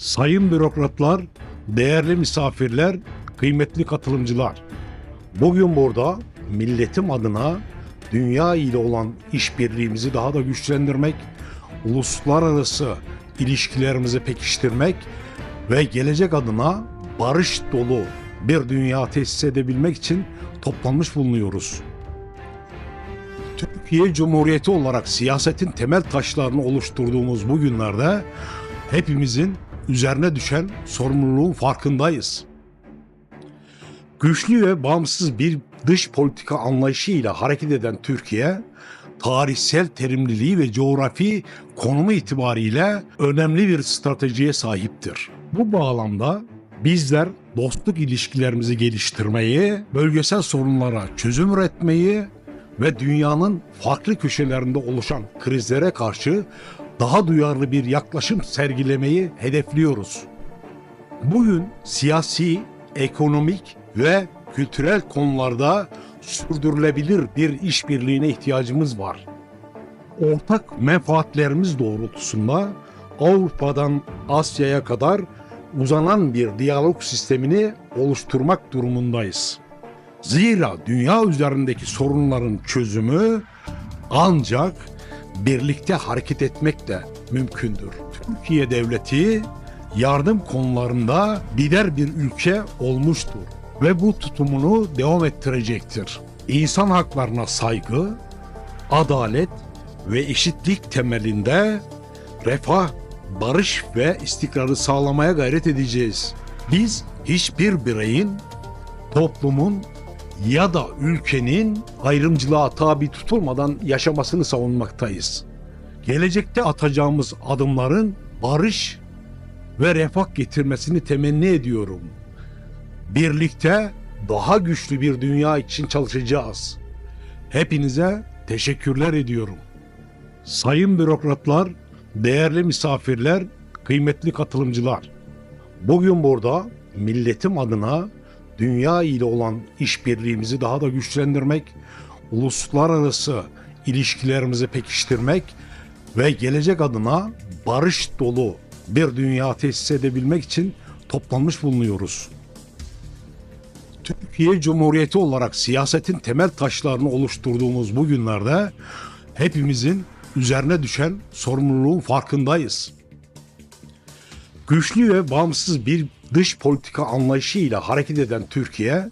Sayın bürokratlar, değerli misafirler, kıymetli katılımcılar. Bugün burada milletim adına dünya ile olan işbirliğimizi daha da güçlendirmek, uluslararası ilişkilerimizi pekiştirmek ve gelecek adına barış dolu bir dünya tesis edebilmek için toplanmış bulunuyoruz. Türkiye Cumhuriyeti olarak siyasetin temel taşlarını oluşturduğumuz bu günlerde hepimizin üzerine düşen sorumluluğun farkındayız. Güçlü ve bağımsız bir dış politika anlayışıyla hareket eden Türkiye, tarihsel terimliliği ve coğrafi konumu itibariyle önemli bir stratejiye sahiptir. Bu bağlamda bizler dostluk ilişkilerimizi geliştirmeyi, bölgesel sorunlara çözüm üretmeyi ve dünyanın farklı köşelerinde oluşan krizlere karşı daha duyarlı bir yaklaşım sergilemeyi hedefliyoruz. Bugün siyasi, ekonomik ve kültürel konularda sürdürülebilir bir işbirliğine ihtiyacımız var. Ortak menfaatlerimiz doğrultusunda Avrupa'dan Asya'ya kadar uzanan bir diyalog sistemini oluşturmak durumundayız. Zira dünya üzerindeki sorunların çözümü ancak birlikte hareket etmekle mümkündür. Türkiye devleti yardım konularında lider bir ülke olmuştur ve bu tutumunu devam ettirecektir. İnsan haklarına saygı, adalet ve eşitlik temelinde refah, barış ve istikrarı sağlamaya gayret edeceğiz. Biz hiçbir bireyin, toplumun ya da ülkenin ayrımcılığa tabi tutulmadan yaşamasını savunmaktayız. Gelecekte atacağımız adımların barış ve refah getirmesini temenni ediyorum. Birlikte daha güçlü bir dünya için çalışacağız. Hepinize teşekkürler ediyorum. Sayın bürokratlar, değerli misafirler, kıymetli katılımcılar. Bugün burada milletim adına dünya ile olan işbirliğimizi daha da güçlendirmek, uluslararası ilişkilerimizi pekiştirmek ve gelecek adına barış dolu bir dünya tesis edebilmek için toplanmış bulunuyoruz. Türkiye Cumhuriyeti olarak siyasetin temel taşlarını oluşturduğumuz bu günlerde hepimizin üzerine düşen sorumluluğun farkındayız. Güçlü ve bağımsız bir dış politika anlayışıyla hareket eden Türkiye,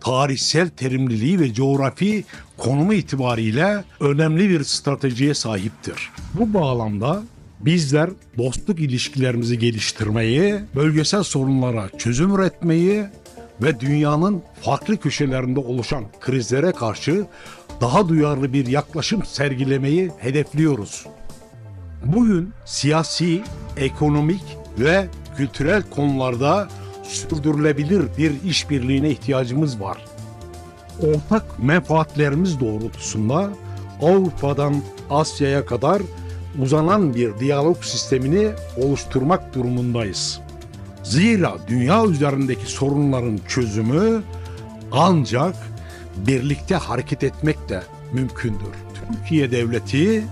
tarihsel terimliliği ve coğrafi konumu itibariyle önemli bir stratejiye sahiptir. Bu bağlamda bizler dostluk ilişkilerimizi geliştirmeyi, bölgesel sorunlara çözüm üretmeyi ve dünyanın farklı köşelerinde oluşan krizlere karşı daha duyarlı bir yaklaşım sergilemeyi hedefliyoruz. Bugün siyasi, ekonomik ve kültürel konularda sürdürülebilir bir işbirliğine ihtiyacımız var. Ortak menfaatlerimiz doğrultusunda Avrupa'dan Asya'ya kadar uzanan bir diyalog sistemini oluşturmak durumundayız. Zira dünya üzerindeki sorunların çözümü ancak birlikte hareket etmekle mümkündür. Türkiye devleti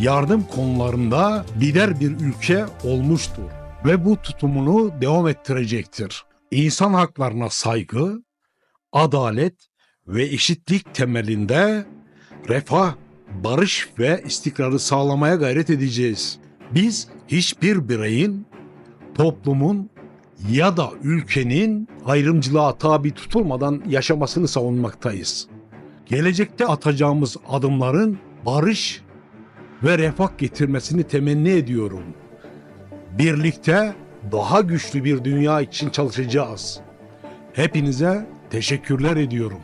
yardım konularında lider bir ülke olmuştur ve bu tutumunu devam ettirecektir. İnsan haklarına saygı, adalet ve eşitlik temelinde refah, barış ve istikrarı sağlamaya gayret edeceğiz. Biz hiçbir bireyin, toplumun ya da ülkenin ayrımcılığa tabi tutulmadan yaşamasını savunmaktayız. Gelecekte atacağımız adımların barış ve refah getirmesini temenni ediyorum. Birlikte daha güçlü bir dünya için çalışacağız. Hepinize teşekkürler ediyorum.